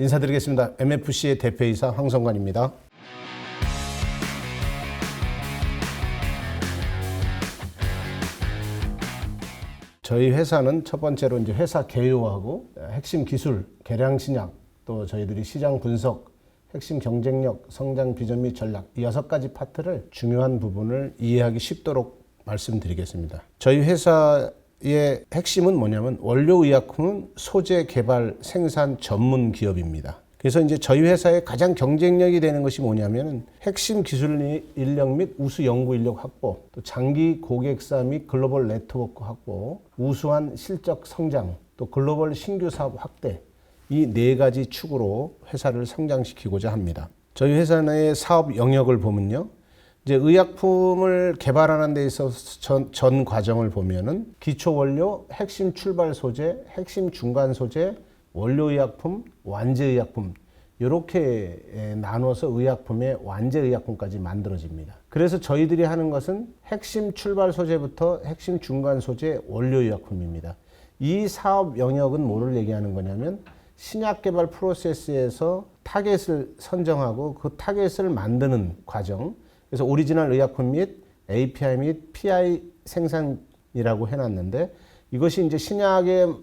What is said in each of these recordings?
인사드리겠습니다. MFC의 대표이사 황성관입니다. 저희 회사는 첫 번째로 이제 회사 개요하고 핵심 기술, 개량 신약, 또 저희들이 시장 분석, 핵심 경쟁력, 성장 비전 및 전략 이 여섯 가지 파트를 중요한 부분을 이해하기 쉽도록 말씀드리겠습니다. 저희 회사 의 핵심은 뭐냐면 원료 의약품은 소재 개발 생산 전문 기업입니다. 그래서 이제 저희 회사의 가장 경쟁력이 되는 것이 뭐냐면 핵심 기술 인력 및 우수 연구 인력 확보, 또 장기 고객사 및 글로벌 네트워크 확보, 우수한 실적 성장, 또 글로벌 신규 사업 확대 이 네 가지 축으로 회사를 성장시키고자 합니다. 저희 회사 내의 사업 영역을 보면요. 이제 의약품을 개발하는 데 있어서 전, 전 과정을 보면은 기초 원료, 핵심 출발 소재, 핵심 중간 소재, 원료 의약품, 완제 의약품 이렇게 나눠서 의약품의 완제 의약품까지 만들어집니다. 그래서 저희들이 하는 것은 핵심 출발 소재부터 핵심 중간 소재 원료 의약품입니다. 이 사업 영역은 뭐를 얘기하는 거냐면 신약 개발 프로세스에서 타겟을 선정하고 그 타겟을 만드는 과정. 그래서 오리지널 의약품 및 API 및 PI 생산이라고 해놨는데 이것이 이제 신약의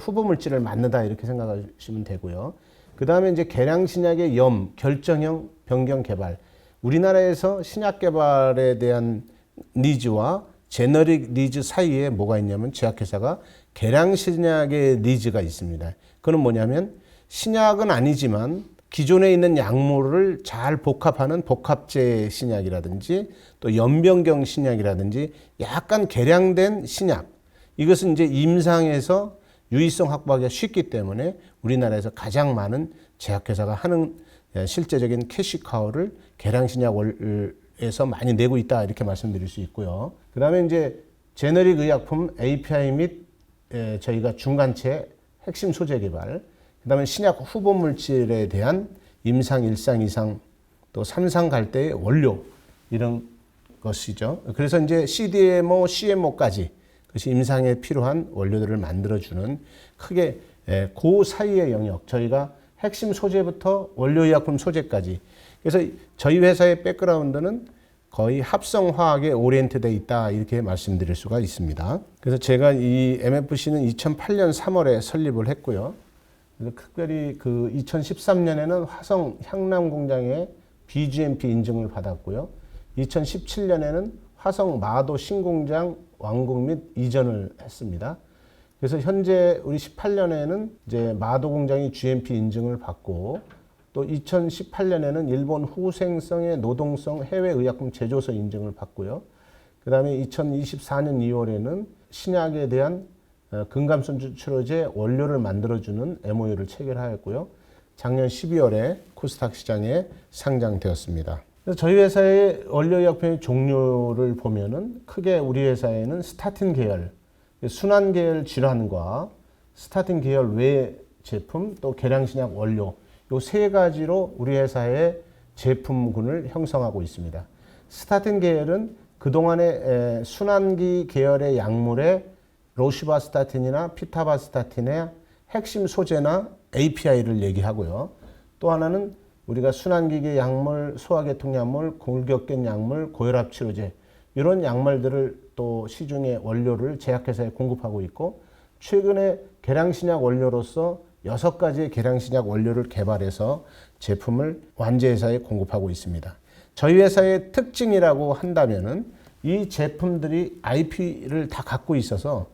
후보 물질을 만든다 이렇게 생각하시면 되고요. 그 다음에 이제 개량 신약의 염, 결정형 변경 개발. 우리나라에서 신약 개발에 대한 니즈와 제너릭 니즈 사이에 뭐가 있냐면 제약회사가 개량 신약의 니즈가 있습니다. 그건 뭐냐면 신약은 아니지만 기존에 있는 약물을 잘 복합하는 복합제 신약이라든지 또 연변경 신약이라든지 약간 개량된 신약. 이것은 이제 임상에서 유의성 확보하기가 쉽기 때문에 우리나라에서 가장 많은 제약회사가 하는 실제적인 캐시카우를 계량신약에서 많이 내고 있다 이렇게 말씀드릴 수 있고요. 그 다음에 이제 제너릭 의약품 API 및 저희가 중간체 핵심 소재 개발, 그 다음에 신약 후보 물질에 대한 임상, 일상, 이상, 또 삼상 갈 때의 원료 이런 것이죠. 그래서 이제 CDMO, CMO까지 그것이 임상에 필요한 원료들을 만들어주는 크게 그 사이의 영역 저희가 핵심 소재부터 원료의약품 소재까지 그래서 저희 회사의 백그라운드는 거의 합성화학에 오리엔트돼 있다 이렇게 말씀드릴 수가 있습니다. 그래서 제가 이 MFC는 2008년 3월에 설립을 했고요. 특별히 그 2013년에는 화성 향남 공장에 BGMP 인증을 받았고요. 2017년에는 화성 마도 신공장 완공 및 이전을 했습니다. 그래서 현재 우리 18년에는 이제 마도 공장이 GMP 인증을 받고 또 2018년에는 일본 후생성의 노동성 해외 의약품 제조소 인증을 받고요. 그 다음에 2024년 2월에는 신약에 대한 어, 근감선 치료제 원료를 만들어주는 MOU를 체결하였고요. 작년 12월에 코스닥 시장에 상장되었습니다. 저희 회사의 원료의약품의 종류를 보면은 크게 우리 회사에는 스타틴 계열, 순환 계열 질환과 스타틴 계열 외 제품 또 계량신약 원료 요 세 가지로 우리 회사의 제품군을 형성하고 있습니다. 스타틴 계열은 그동안의 순환기 계열의 약물에 로시바스타틴이나 피타바스타틴의 핵심 소재나 API를 얘기하고요. 또 하나는 우리가 순환기계 약물, 소화계통 약물, 골격계 약물, 고혈압 치료제 이런 약물들을 또 시중에 원료를 제약회사에 공급하고 있고 최근에 계량신약 원료로서 여섯 가지의 계량신약 원료를 개발해서 제품을 완제회사에 공급하고 있습니다. 저희 회사의 특징이라고 한다면은 이 제품들이 IP를 다 갖고 있어서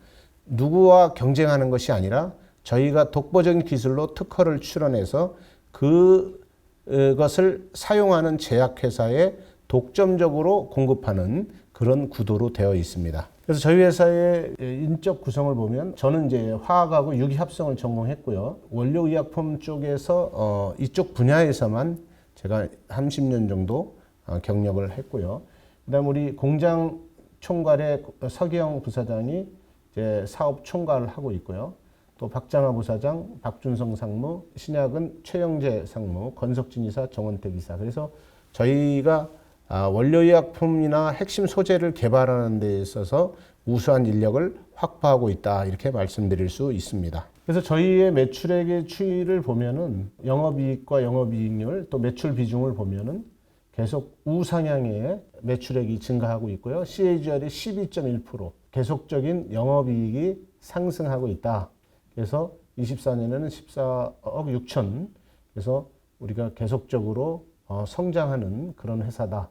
누구와 경쟁하는 것이 아니라 저희가 독보적인 기술로 특허를 출원해서 그 것을 사용하는 제약회사에 독점적으로 공급하는 그런 구도로 되어 있습니다. 그래서 저희 회사의 인적 구성을 보면 저는 이제 화학하고 유기합성을 전공했고요. 원료의약품 쪽에서 어 이쪽 분야에서만 제가 30년 정도 어, 경력을 했고요. 그다음 우리 공장 총괄의 서기영 부사장이 이제 사업 총괄을 하고 있고요. 또 박장하 부사장, 박준성 상무, 신약은 최영재 상무, 건석진 이사, 정원택 이사. 그래서 저희가 아, 원료의약품이나 핵심 소재를 개발하는 데 있어서 우수한 인력을 확보하고 있다 이렇게 말씀드릴 수 있습니다. 그래서 저희의 매출액의 추이를 보면은 영업이익과 영업이익률 또 매출 비중을 보면은 계속 우상향의 매출액이 증가하고 있고요. CAGR이 12.1% 계속적인 영업이익이 상승하고 있다. 그래서 24년에는 14억 6천. 그래서 우리가 계속적으로 어, 성장하는 그런 회사다.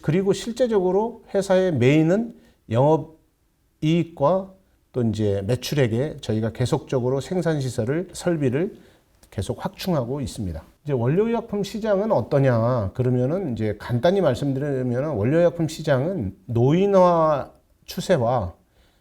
그리고 실제적으로 회사의 메인은 영업 이익과 또 이제 매출액에 저희가 계속적으로 생산 시설을 설비를 계속 확충하고 있습니다. 이제 원료의약품 시장은 어떠냐? 그러면은 이제 간단히 말씀드리면 원료의약품 시장은 노인화 추세와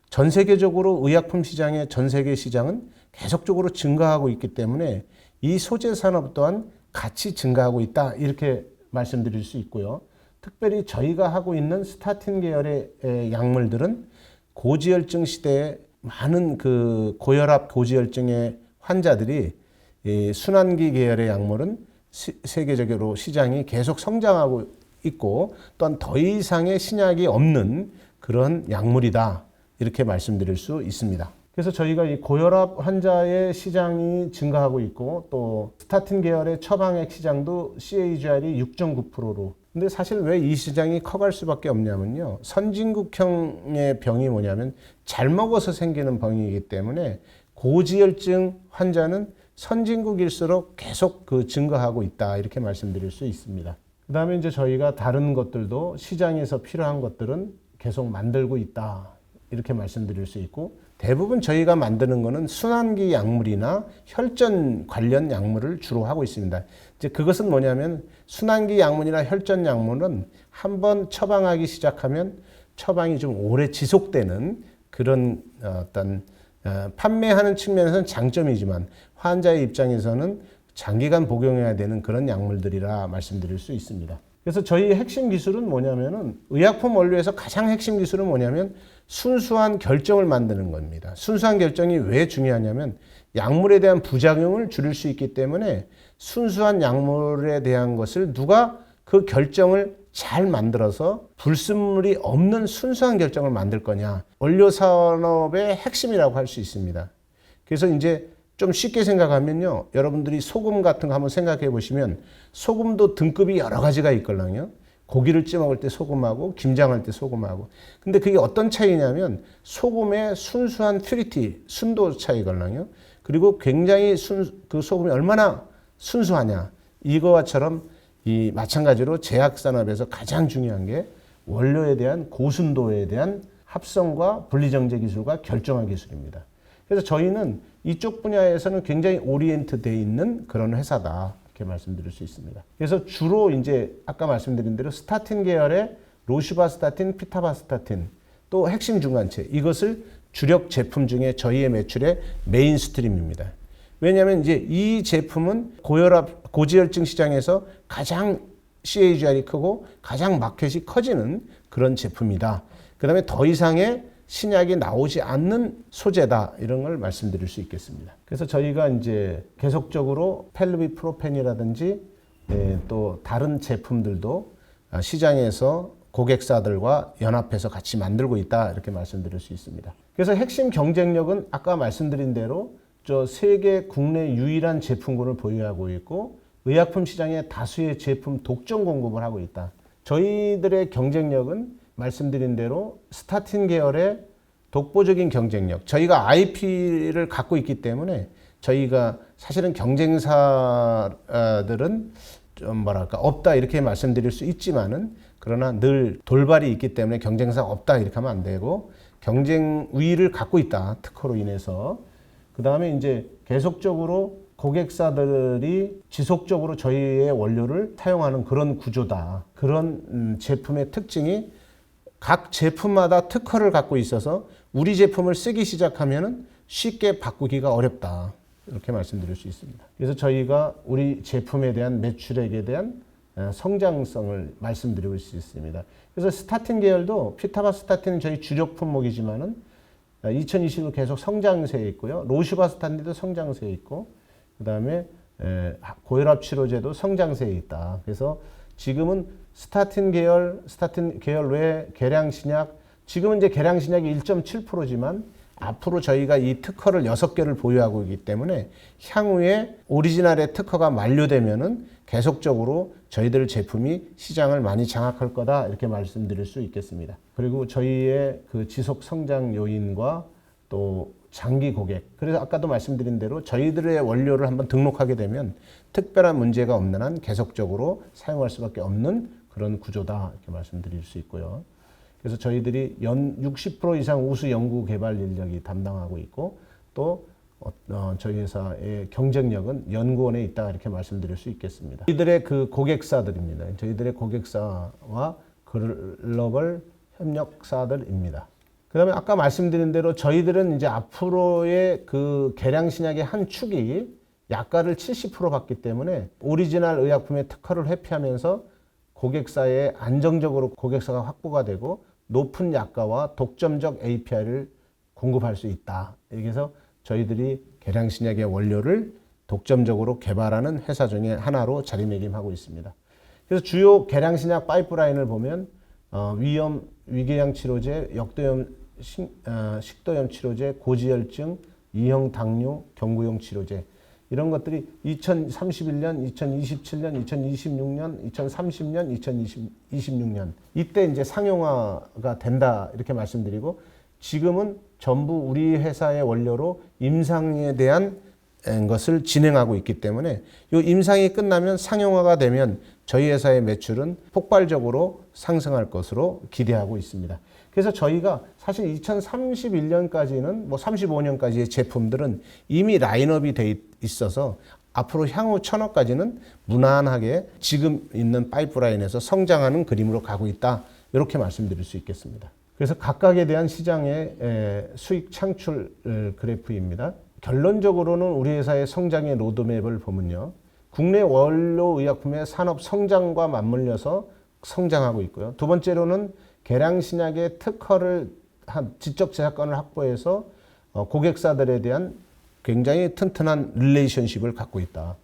전 세계적으로 의약품 시장의 전 세계 시장은 계속적으로 증가하고 있기 때문에 이 소재 산업 또한 같이 증가하고 있다. 이렇게 말씀드릴 수 있고요. 특별히 저희가 하고 있는 스타틴 계열의 약물들은 고지혈증 시대에 많은 그 고혈압 고지혈증의 환자들이 이 순환기 계열의 약물은 시, 세계적으로 시장이 계속 성장하고 있고 또한 더 이상의 신약이 없는 그런 약물이다 이렇게 말씀드릴 수 있습니다. 그래서 저희가 이 고혈압 환자의 시장이 증가하고 있고 또 스타틴 계열의 처방액 시장도 CAGR이 6.9%로 근데 사실 왜 이 시장이 커갈 수밖에 없냐면요. 선진국형의 병이 뭐냐면 잘 먹어서 생기는 병이기 때문에 고지혈증 환자는 선진국일수록 계속 그 증가하고 있다. 이렇게 말씀드릴 수 있습니다. 그 다음에 이제 저희가 다른 것들도 시장에서 필요한 것들은 계속 만들고 있다. 이렇게 말씀드릴 수 있고 대부분 저희가 만드는 거는 순환기 약물이나 혈전 관련 약물을 주로 하고 있습니다. 이제 그것은 뭐냐면 순환기 약물이나 혈전 약물은 한번 처방하기 시작하면 처방이 좀 오래 지속되는 그런 어떤 어, 판매하는 측면에서는 장점이지만 환자의 입장에서는 장기간 복용해야 되는 그런 약물들이라 말씀드릴 수 있습니다. 그래서 저희 핵심 기술은 뭐냐면은 의약품 원료에서 가장 핵심 기술은 뭐냐면 순수한 결정을 만드는 겁니다. 순수한 결정이 왜 중요하냐면 약물에 대한 부작용을 줄일 수 있기 때문에 순수한 약물에 대한 것을 누가 그 결정을 잘 만들어서 불순물이 없는 순수한 결정을 만들 거냐. 원료 산업의 핵심이라고 할 수 있습니다. 그래서 이제 좀 쉽게 생각하면요. 여러분들이 소금 같은 거 한번 생각해 보시면 소금도 등급이 여러 가지가 있걸랑요. 고기를 찌 먹을 때 소금하고 김장할 때 소금하고. 근데 그게 어떤 차이냐면 소금의 순수한 퓨리티, 순도 차이걸랑요. 그리고 굉장히 순, 그 소금이 얼마나 순수하냐. 이거와처럼 이 마찬가지로 제약 산업에서 가장 중요한 게 원료에 대한 고순도에 대한 합성과 분리정제 기술과 결정화 기술입니다. 그래서 저희는 이쪽 분야에서는 굉장히 오리엔트 돼 있는 그런 회사다. 이렇게 말씀드릴 수 있습니다. 그래서 주로 이제 아까 말씀드린 대로 스타틴 계열의 로시바스타틴, 피타바스타틴 또 핵심 중간체 이것을 주력 제품 중에 저희의 매출의 메인 스트림입니다. 왜냐하면 이제 이 제품은 고혈압, 고지혈증 시장에서 가장 CAGR이 크고 가장 마켓이 커지는 그런 제품이다. 그 다음에 더 이상의 신약이 나오지 않는 소재다. 이런 걸 말씀드릴 수 있겠습니다. 그래서 저희가 이제 계속적으로 펠루비 프로펜이라든지 예, 또 다른 제품들도 시장에서 고객사들과 연합해서 같이 만들고 있다. 이렇게 말씀드릴 수 있습니다. 그래서 핵심 경쟁력은 아까 말씀드린 대로 저 세계 국내 유일한 제품군을 보유하고 있고 의약품 시장에 다수의 제품 독점 공급을 하고 있다. 저희들의 경쟁력은 말씀드린 대로 스타틴 계열의 독보적인 경쟁력. 저희가 IP를 갖고 있기 때문에 저희가 사실은 경쟁사들은 좀 뭐랄까 없다 이렇게 말씀드릴 수 있지만은 그러나 늘 돌발이 있기 때문에 경쟁사가 없다 이렇게 하면 안 되고 경쟁 우위를 갖고 있다 특허로 인해서 그 다음에 이제 계속적으로 고객사들이 지속적으로 저희의 원료를 사용하는 그런 구조다. 그런 음, 제품의 특징이 각 제품마다 특허를 갖고 있어서 우리 제품을 쓰기 시작하면 쉽게 바꾸기가 어렵다. 이렇게 말씀드릴 수 있습니다. 그래서 저희가 우리 제품에 대한 매출액에 대한 어, 성장성을 말씀드리고 있습니다. 그래서 스타틴 계열도 피타바 스타틴은 저희 주력 품목이지만은 2020년 계속 성장세에 있고요. 로시바스탄디도 성장세에 있고, 그 다음에 고혈압 치료제도 성장세에 있다. 그래서 지금은 스타틴 계열, 스타틴 계열 외에 계량 신약, 지금은 이제 계량 신약이 1.7%지만 앞으로 저희가 이 특허를 여섯 개를 보유하고 있기 때문에 향후에 오리지널의 특허가 만료되면은 계속적으로 저희들 제품이 시장을 많이 장악할 거다 이렇게 말씀드릴 수 있겠습니다. 그리고 저희의 그 지속 성장 요인과 또 장기 고객. 그래서 아까도 말씀드린 대로 저희들의 원료를 한번 등록하게 되면 특별한 문제가 없는 한 계속적으로 사용할 수밖에 없는 그런 구조다 이렇게 말씀드릴 수 있고요. 그래서 저희들이 연 60% 이상 우수 연구 개발 인력이 담당하고 있고 또 어, 어, 저희 회사의 경쟁력은 연구원에 있다 이렇게 말씀드릴 수 있겠습니다. 저희들의 그 고객사들입니다. 저희들의 고객사와 글로벌 협력사들입니다. 그다음에 아까 말씀드린 대로 저희들은 이제 앞으로의 그 계량 신약의 한 축이 약가를 70% 받기 때문에 오리지널 의약품의 특허를 회피하면서 고객사에 안정적으로 고객사가 확보가 되고 높은 약가와 독점적 API를 공급할 수 있다. 그래서 저희들이 계량 신약의 원료를 독점적으로 개발하는 회사 중에 하나로 자리매김하고 있습니다. 그래서 주요 계량 신약 파이프라인을 보면 어, 위염 위궤양 치료제, 역도염 식, 어, 식도염 치료제, 고지혈증, 이형 당뇨, 경구용 치료제 이런 것들이 2031년, 2027년, 2026년, 2030년, 2026년 이때 이제 상용화가 된다 이렇게 말씀드리고 지금은 전부 우리 회사의 원료로 임상에 대한 것을 진행하고 있기 때문에 이 임상이 끝나면 상용화가 되면 저희 회사의 매출은 폭발적으로 상승할 것으로 기대하고 있습니다. 그래서 저희가 사실 2031년까지는 뭐 35년까지의 제품들은 이미 라인업이 돼 있 어서 앞으로 향후 천억까지는 무난하게 지금 있는 파이프라인에서 성장하는 그림으로 가고 있다. 이렇게 말씀드릴 수 있겠습니다. 그래서 각각에 대한 시장의 수익 창출 그래프입니다. 결론적으로는 우리 회사의 성장의 로드맵을 보면요. 국내 원료 의약품의 산업 성장과 맞물려서 성장하고 있고요. 두 번째로는 계량 신약의 특허를 한 지적 제작권을 확보해서 어, 고객사들에 대한 굉장히 튼튼한 릴레이션십을 갖고 있다.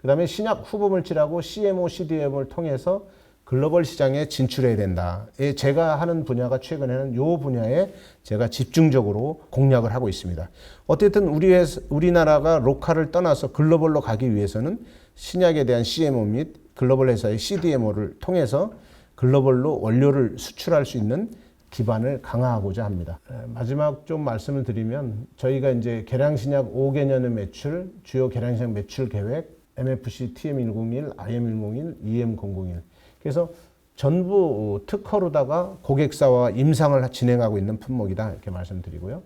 그 다음에 신약 후보 물질하고 CMO, CDMO를 통해서 글로벌 시장에 진출해야 된다. 예, 제가 하는 분야가 최근에는 요 분야에 제가 집중적으로 공략을 하고 있습니다. 어쨌든 우리 회사, 우리나라가 로컬을 떠나서 글로벌로 가기 위해서는 신약에 대한 CMO 및 글로벌 회사의 CDMO를 통해서 글로벌로 원료를 수출할 수 있는 기반을 강화하고자 합니다. 마지막 좀 말씀을 드리면 저희가 이제 계량신약 5개년의 매출, 주요 계량신약 매출 계획, MFC TM101, IM101, EM001 그래서 전부 특허로다가 고객사와 임상을 진행하고 있는 품목이다 이렇게 말씀드리고요.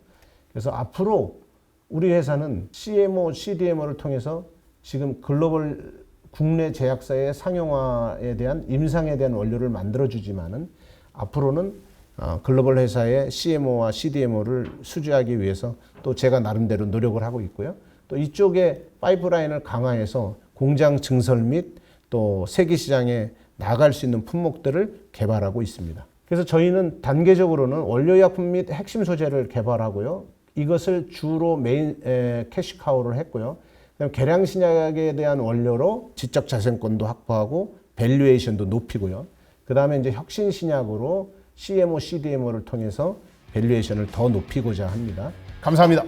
그래서 앞으로 우리 회사는 CMO, CDMO를 통해서 지금 글로벌 국내 제약사의 상용화에 대한 임상에 대한 원료를 만들어 주지만은 앞으로는 어, 글로벌 회사의 CMO와 CDMO를 수주하기 위해서 또 제가 나름대로 노력을 하고 있고요. 또 이쪽에 파이프라인을 강화해서 공장 증설 및 또 세계 시장에 나갈 수 있는 품목들을 개발하고 있습니다. 그래서 저희는 단계적으로는 원료약품 및 핵심 소재를 개발하고요. 이것을 주로 메인 에, 캐시카우를 했고요. 그다음 계량 신약에 대한 원료로 지적 자생권도 확보하고 밸류에이션도 높이고요. 그다음에 이제 혁신 신약으로 CMO, CDMO를 통해서 밸류에이션을 더 높이고자 합니다. 감사합니다.